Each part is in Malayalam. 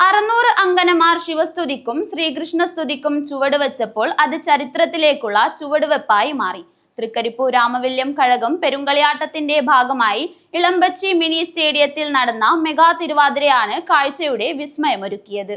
അറുന്നൂറ് അങ്കനമാർ ശിവസ്തുതിക്കും ശ്രീകൃഷ്ണസ്തുതിക്കും ചുവടുവെച്ചപ്പോൾ അത് ചരിത്രത്തിലേക്കുള്ള ചുവടുവെപ്പായി മാറി. തൃക്കരിപ്പൂർ രാമവല്യം കഴകം പെരുങ്കളിയാട്ടത്തിന്റെ ഭാഗമായി ഇളമ്പച്ചി മിനി സ്റ്റേഡിയത്തിൽ നടന്ന മെഗാ തിരുവാതിരയാണ് കാഴ്ചയുടെ വിസ്മയമൊരുക്കിയത്.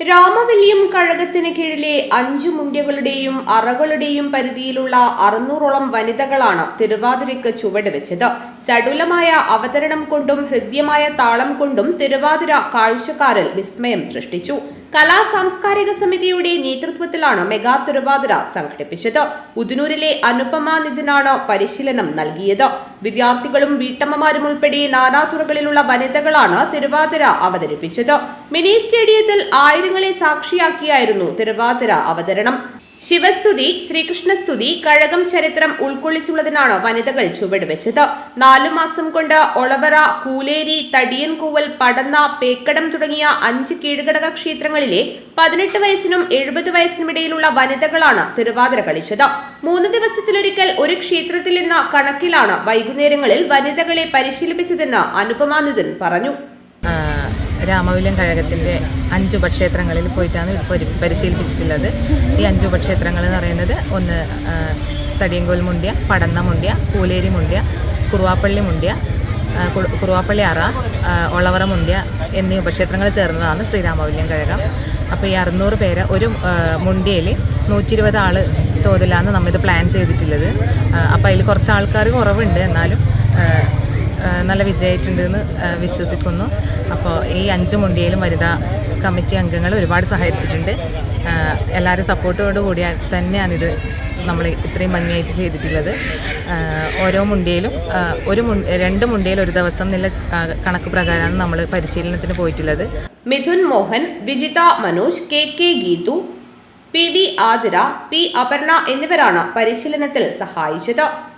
രാമവല്യം കഴകത്തിന് കീഴിലെ അഞ്ചു മുണ്ട്യകളുടെയും അറകളുടെയും പരിധിയിലുള്ള അറുന്നൂറോളം വനിതകളാണ് തിരുവാതിരയ്ക്ക് ചുവടുവെച്ചത്. ചടുലമായ അവതരണം കൊണ്ടും ഹൃദ്യമായ താളം കൊണ്ടും തിരുവാതിര കാഴ്ചക്കാരിൽ വിസ്മയം സൃഷ്ടിച്ചു. കലാ സാംസ്കാരിക സമിതിയുടെ നേതൃത്വത്തിലാണ് മെഗാ തിരുവാതിര സംഘടിപ്പിച്ചത്. ഉദനൂരിലെ അനുപമ നിതിനാണ് പരിശീലനം നൽകിയത്. വിദ്യാർത്ഥികളും വീട്ടമ്മമാരും ഉൾപ്പെടെ നാനാതുറകളിലുള്ള വനിതകളാണ് തിരുവാതിര അവതരിപ്പിച്ചത്. മിനി സ്റ്റേഡിയത്തിൽ ആയിരങ്ങളെ സാക്ഷിയാക്കിയായിരുന്നു തിരുവാതിര അവതരണം. ശിവസ്തുതി ശ്രീകൃഷ്ണസ്തുതി കഴകം ചരിത്രം ഉൾക്കൊള്ളിച്ചുള്ളതിനാണ് വനിതകൾ ചുവടുവെച്ചത്. നാലു മാസം കൊണ്ട് ഒളവറ കൂലേരി തടിയൻകൂവൽ പടന്ന പേക്കടം തുടങ്ങിയ അഞ്ച് കീഴ്ഘടക ക്ഷേത്രങ്ങളിലെ പതിനെട്ട് വയസ്സിനും എഴുപത് വയസ്സിനുമിടയിലുള്ള വനിതകളാണ് തിരുവാതിര കളിച്ചത്. മൂന്ന് ദിവസത്തിലൊരിക്കൽ ഒരു ക്ഷേത്രത്തിൽ എന്ന കണക്കിലാണ് വൈകുന്നേരങ്ങളിൽ വനിതകളെ പരിശീലിപ്പിച്ചതെന്ന് അനുപമാനിതൻ പറഞ്ഞു. ആ, രാമവില്യം കഴകത്തിന്റെ അഞ്ച് ഉപക്ഷേത്രങ്ങളിൽ പോയിട്ടാണ് പരി പരിശീലിപ്പിച്ചിട്ടുള്ളത്. ഈ അഞ്ച് ഉപക്ഷേത്രങ്ങൾ എന്ന് പറയുന്നത് ഒന്ന് തടിയങ്കോൽ മുണ്ടിയ പടന്ന മുണ്ടിയ പൂലേരി മുണ്ടിയ കുറുവാപ്പള്ളി മുണ്ടിയ കുറുവാപ്പള്ളി അറ ഒളവറ മുണ്ടിയ എന്നീ ഉപക്ഷേത്രങ്ങൾ ചേർന്നതാണ് ശ്രീരാമവില്യം കഴകം. അപ്പോൾ ഈ അറുന്നൂറ് പേര് ഒരു മുണ്ടിയയിൽ നൂറ്റി ഇരുപത് ആൾ തോതിലാണ് നമ്മിത് പ്ലാൻ ചെയ്തിട്ടുള്ളത്. അപ്പോൾ അതിൽ കുറച്ച് ആൾക്കാർ കുറവുണ്ട് എന്നാലും നല്ല വിജയമായിട്ടുണ്ടെന്ന് വിശ്വസിക്കുന്നു. അപ്പോൾ ഈ അഞ്ച് മുണ്ടിയിലും വനിതാ കമ്മിറ്റി അംഗങ്ങൾ ഒരുപാട് സഹായിച്ചിട്ടുണ്ട് എല്ലാവരും സപ്പോർട്ടോട് കൂടിയാൽ തന്നെയാണിത് നമ്മൾ ഇത്രയും ഭംഗിയായിട്ട് ചെയ്തിട്ടുള്ളത്. ഓരോ മുണ്ടിയിലും ഒരു രണ്ട് മുണ്ടിയിൽ ഒരു ദിവസം എന്നുള്ള കണക്ക് പ്രകാരമാണ് നമ്മൾ പരിശീലനത്തിന് പോയിട്ടുള്ളത്. Mithun Mohan Vijitha Manoj K K Geethu P V Athira P Aparna എന്നിവരാണ് പരിശീലനത്തിൽ സഹായിച്ചത്.